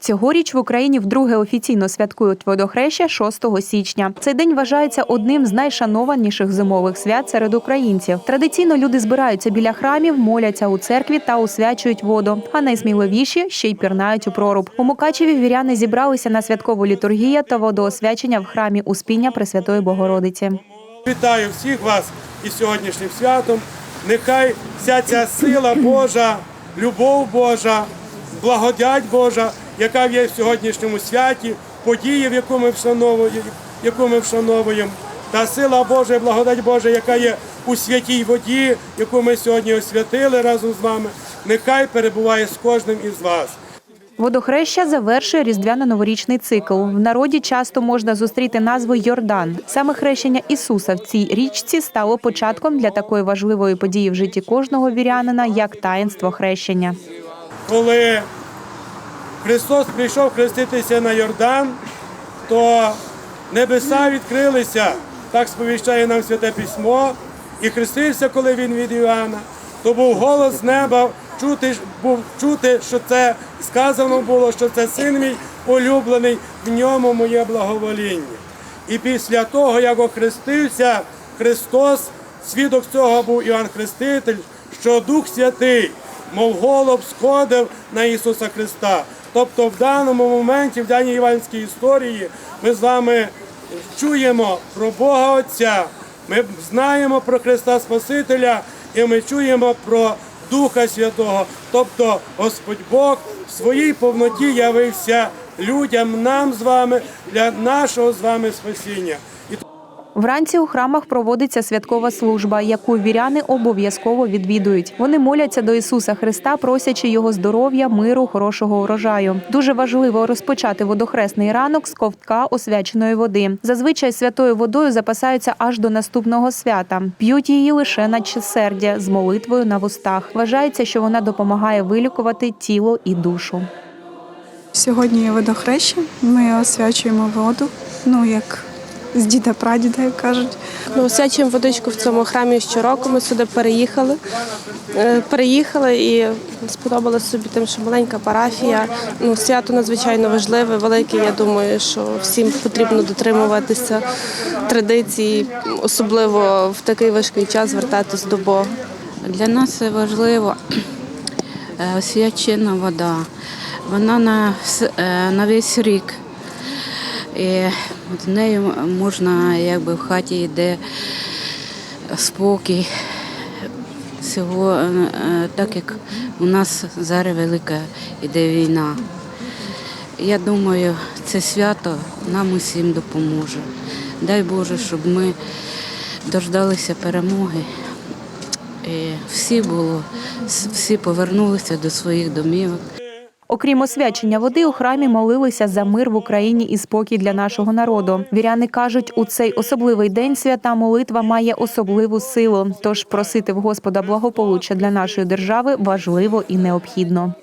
Цьогоріч в Україні вдруге офіційно святкують водохреща 6 січня. Цей день вважається одним з найшанованіших зимових свят серед українців. Традиційно люди збираються біля храмів, моляться у церкві та освячують воду. А найсміливіші ще й пірнають у проруб. У Мукачеві віряни зібралися на святкову літургію та водоосвячення в храмі Успіння Пресвятої Богородиці. Вітаю всіх вас із сьогоднішнім святом. Нехай вся ця сила Божа, любов Божа, благодать Божа, яка є в сьогоднішньому святі, події, в яку ми вшановуємо, яку ми вшановуємо, та сила Божа, благодать Божа, яка є у святій воді, яку ми сьогодні освятили разом з вами, нехай перебуває з кожним із вас. Водохреща завершує різдвяно-новорічний цикл. В народі часто можна зустріти назву Йордан. Саме хрещення Ісуса в цій річці стало початком для такої важливої події в житті кожного вірянина, як таїнство хрещення. коли Христос прийшов хреститися на Йордан, то небеса відкрилися, так сповіщає нам Святе Письмо, і хрестився, коли він від Іоанна, то був голос з неба, чути, був чути, що це сказано було, що це син мій улюблений, в ньому моє благовоління. І після того, як охрестився Христос, свідок цього був Іоанн Хреститель, що Дух Святий, мов голуб, сходив на Ісуса Христа. Тобто в даному моменті, в даній іванській історії, ми з вами чуємо про Бога Отця, ми знаємо про Христа Спасителя і ми чуємо про Духа Святого. Тобто Господь Бог в своїй повноті явився людям, нам з вами, для нашого з вами спасіння. Вранці у храмах проводиться святкова служба, яку віряни обов'язково відвідують. Вони моляться до Ісуса Христа, просячи його здоров'я, миру, хорошого урожаю. Дуже важливо розпочати водохресний ранок з ковтка освяченої води. Зазвичай святою водою запасаються аж до наступного свята. П'ють її лише на чисердя з молитвою на вустах. Вважається, що вона допомагає вилікувати тіло і душу. Сьогодні є водохреща. Ми освячуємо воду, ну як з діда прадіда, як кажуть. Ми освячуємо водичку в цьому храмі щороку. Ми сюди переїхали. Е, Переїхали і сподобалося собі тим, що маленька парафія. Ну, свято надзвичайно важливе, велике. Я думаю, що всім потрібно дотримуватися традицій, особливо в такий важкий час звертатись до Бога. Для нас важливо е, освячена вода. Вона на, е, на весь рік. І з нею можна, якби в хаті йде спокій. Всього, е, так як у нас зараз велика іде війна. Я думаю, це свято нам усім допоможе. Дай Боже, щоб ми дождалися перемоги. І всі було, всі повернулися до своїх домівок. Окрім освячення води, у храмі молилися за мир в Україні і спокій для нашого народу. Віряни кажуть, у цей особливий день свята молитва має особливу силу. Тож просити в Господа благополуччя для нашої держави важливо і необхідно.